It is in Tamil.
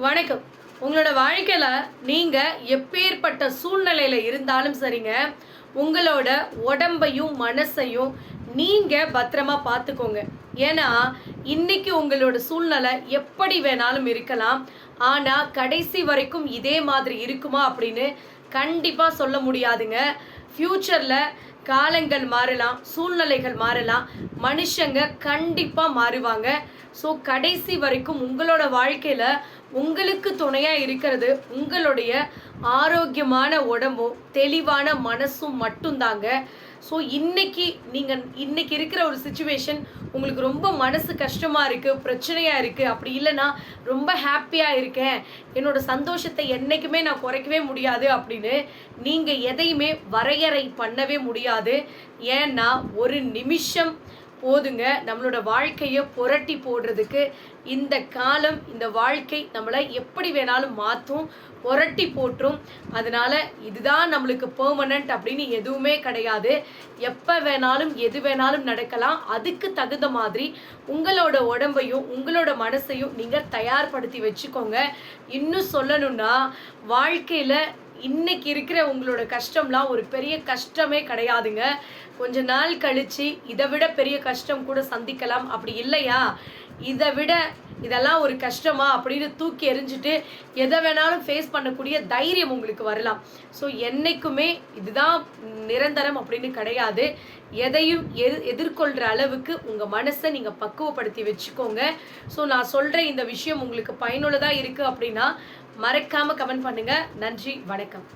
வணக்கம். உங்களோட வாழ்க்கையில் நீங்கள் எப்பேற்பட்ட சூழ்நிலையில் இருந்தாலும் சரிங்க உங்களோட உடம்பையும் மனசையும் நீங்கள் பத்திரமா பார்த்துக்கோங்க. ஏன்னா இன்னைக்கு உங்களோட சூழ்நிலை எப்படி வேணாலும் இருக்கலாம். ஆனால் கடைசி வரைக்கும் இதே மாதிரி இருக்குமா அப்படின்னு கண்டிப்பாக சொல்ல முடியாதுங்க. ஃப்யூச்சரில் காலங்கள் மாறலாம் சூழ்நிலைகள் மாறலாம் மனுஷங்க கண்டிப்பாக மாறுவாங்க. ஸோ கடைசி வரைக்கும் உங்களோட வாழ்க்கையில் உங்களுக்கு துணையாக இருக்கிறது உங்களுடைய ஆரோக்கியமான உடம்பும் தெளிவான மனசும் மட்டும்தாங்க. ஸோ இன்னைக்கு நீங்கள் இன்னைக்கு இருக்கிற ஒரு சுச்சுவேஷன் உங்களுக்கு ரொம்ப மனசு கஷ்டமாக இருக்குது பிரச்சனையாக இருக்குது அப்படி இல்லைன்னா ரொம்ப ஹாப்பியாக இருக்கேன். என்னோட சந்தோஷத்தை என்றைக்குமே நான் குறைக்கவே முடியாது அப்படின்னு நீங்கள் எதையுமே வரையறை பண்ணவே முடியாது. ஏன்னா ஒரு நிமிஷம் போதுங்க. நம்மளோட வாழ்க்கையை புரட்டி போடுறதுக்கு இந்த காலம் இந்த வாழ்க்கை நம்மளை எப்படி வேணாலும் மாற்றும் புரட்டி போட்டுரும் அதனால இதுதான் நம்மளுக்கு பெர்மனண்ட் அப்படின்னு எதுவுமே கிடையாது. எப்போ வேணாலும் எது வேணாலும் நடக்கலாம். அதுக்கு தகுந்த மாதிரி உங்களோட உடம்பையும் உங்களோட மனசையும் நீங்கள் தயார்படுத்தி வச்சுக்கோங்க. இன்னும் சொல்லணும்னா வாழ்க்கையில் இன்னைக்கு இருக்கிற உங்களோட கஷ்டம்லாம் ஒரு பெரிய கஷ்டமே கிடையாதுங்க. கொஞ்ச நாள் கழிச்சு இதை விட பெரிய கஷ்டம் கூட சந்திக்கலாம். அப்படி இல்லையா? இதை விட இதெல்லாம் ஒரு கஷ்டமா? அப்படின்னு தூக்கி எறிஞ்சிட்டு எதை வேணாலும் ஃபேஸ் பண்ணக்கூடிய தைரியம் உங்களுக்கு வரலாம். ஸோ என்றைக்குமே இதுதான் நிரந்தரம் அப்படின்னு கிடையாது. எதையும் எது எதிர்கொள்கிற அளவுக்கு உங்கள் மனசை நீங்கள் பக்குவப்படுத்தி வச்சுக்கோங்க. ஸோ நான் சொல்கிற இந்த விஷயம் உங்களுக்கு பயனுள்ளதாக இருக்குது அப்படின்னா மறக்காமல் கமெண்ட் பண்ணுங்கள் நன்றி வணக்கம்.